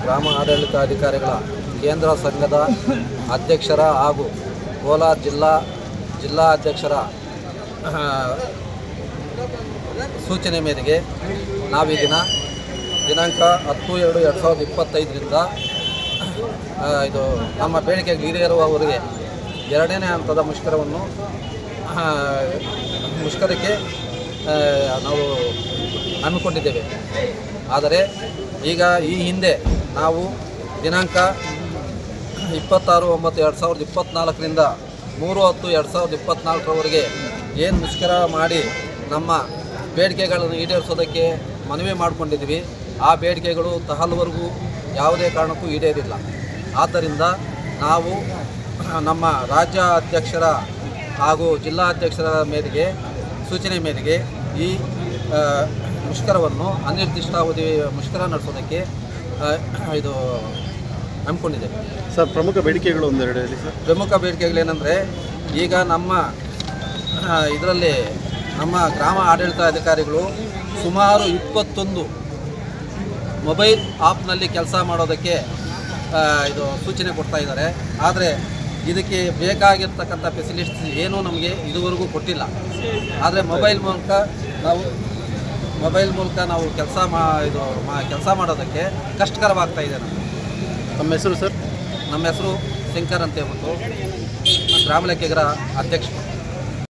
ಗ್ರಾಮ ಆಡಳಿತಾಧಿಕಾರಿಗಳ ಕೇಂದ್ರ ಸಂಘದ ಅಧ್ಯಕ್ಷರ ಹಾಗೂ ಕೋಲಾರ ಜಿಲ್ಲಾ ಜಿಲ್ಲಾ ಅಧ್ಯಕ್ಷರ ಸೂಚನೆ ಮೇರೆಗೆ ನಾವೀ ದಿನ ದಿನಾಂಕ ಹತ್ತು ಎರಡು ಎರಡು ಸಾವಿರದ ಇಪ್ಪತ್ತೈದರಿಂದ ಇದು ನಮ್ಮ ಬೇಡಿಕೆಗೆ ಈಡೇರುವವರಿಗೆ ಎರಡನೇ ಹಂತದ ಮುಷ್ಕರವನ್ನು ಮುಷ್ಕರಕ್ಕೆ ನಾವು ಹಮ್ಮಿಕೊಂಡಿದ್ದೇವೆ. ಆದರೆ ಈಗ ಈ ಹಿಂದೆ ನಾವು ದಿನಾಂಕ ಇಪ್ಪತ್ತಾರು ಒಂಬತ್ತು ಎರಡು ಸಾವಿರದ ಇಪ್ಪತ್ತ್ನಾಲ್ಕರಿಂದ ಮೂರು ಹತ್ತು ಎರಡು ಸಾವಿರದ ಇಪ್ಪತ್ತ್ನಾಲ್ಕರವರೆಗೆ ಏನು ಮುಷ್ಕರ ಮಾಡಿ ನಮ್ಮ ಬೇಡಿಕೆಗಳನ್ನು ಈಡೇರಿಸೋದಕ್ಕೆ ಮನವಿ ಮಾಡಿಕೊಂಡಿದ್ವಿ ಆ ಬೇಡಿಕೆಗಳು ತಹಲ್ವರೆಗೂ ಯಾವುದೇ ಕಾರಣಕ್ಕೂ ಈಡೇರಿಲ್ಲ. ಆದ್ದರಿಂದ ನಾವು ನಮ್ಮ ರಾಜ್ಯ ಅಧ್ಯಕ್ಷರ ಹಾಗೂ ಜಿಲ್ಲಾ ಅಧ್ಯಕ್ಷರ ಮೇರೆಗೆ ಸೂಚನೆ ಮೇರೆಗೆ ಈ ಮುಷ್ಕರವನ್ನು ಅನಿರ್ದಿಷ್ಟಾವಧಿ ಮುಷ್ಕರ ನಡೆಸೋದಕ್ಕೆ ಇದು ಹಮ್ಮಿಕೊಂಡಿದ್ದೇವೆ. ಸರ್ ಪ್ರಮುಖ ಬೇಡಿಕೆಗಳು ಒಂದೆರಡು ಹೇಳಿ ಸರ್. ಪ್ರಮುಖ ಬೇಡಿಕೆಗಳೇನೆಂದರೆ ಈಗ ನಮ್ಮ ಇದರಲ್ಲಿ ನಮ್ಮ ಗ್ರಾಮ ಆಡಳಿತ ಅಧಿಕಾರಿಗಳು ಸುಮಾರು ಇಪ್ಪತ್ತೊಂದು ಮೊಬೈಲ್ ಆ್ಯಪ್ನಲ್ಲಿ ಕೆಲಸ ಮಾಡೋದಕ್ಕೆ ಇದು ಸೂಚನೆ ಕೊಡ್ತಾ ಇದ್ದಾರೆ. ಆದರೆ ಇದಕ್ಕೆ ಬೇಕಾಗಿರ್ತಕ್ಕಂಥ ಫೆಸಿಲಿಟೀಸ್ ಏನೂ ನಮಗೆ ಇದುವರೆಗೂ ಕೊಟ್ಟಿಲ್ಲ. ಆದರೆ ಮೊಬೈಲ್ ಮೂಲಕ ನಾವು ಮೊಬೈಲ್ ಮೂಲಕ ನಾವು ಕೆಲಸ ಮಾ ಇದು ಮಾ ಕೆಲಸ ಮಾಡೋದಕ್ಕೆ ಕಷ್ಟಕರವಾಗ್ತಾ ಇದೆ ನಮಗೆ. ತಮ್ಮ ಹೆಸರು ಸರ್? ನಮ್ಮ ಹೆಸರು ಶಂಕರ್ ಅಂತ ಹೇಳ್ಬಿಟ್ಟು ಗ್ರಾಮ ಲೆಕ್ಕಿಗರ ಅಧ್ಯಕ್ಷರು.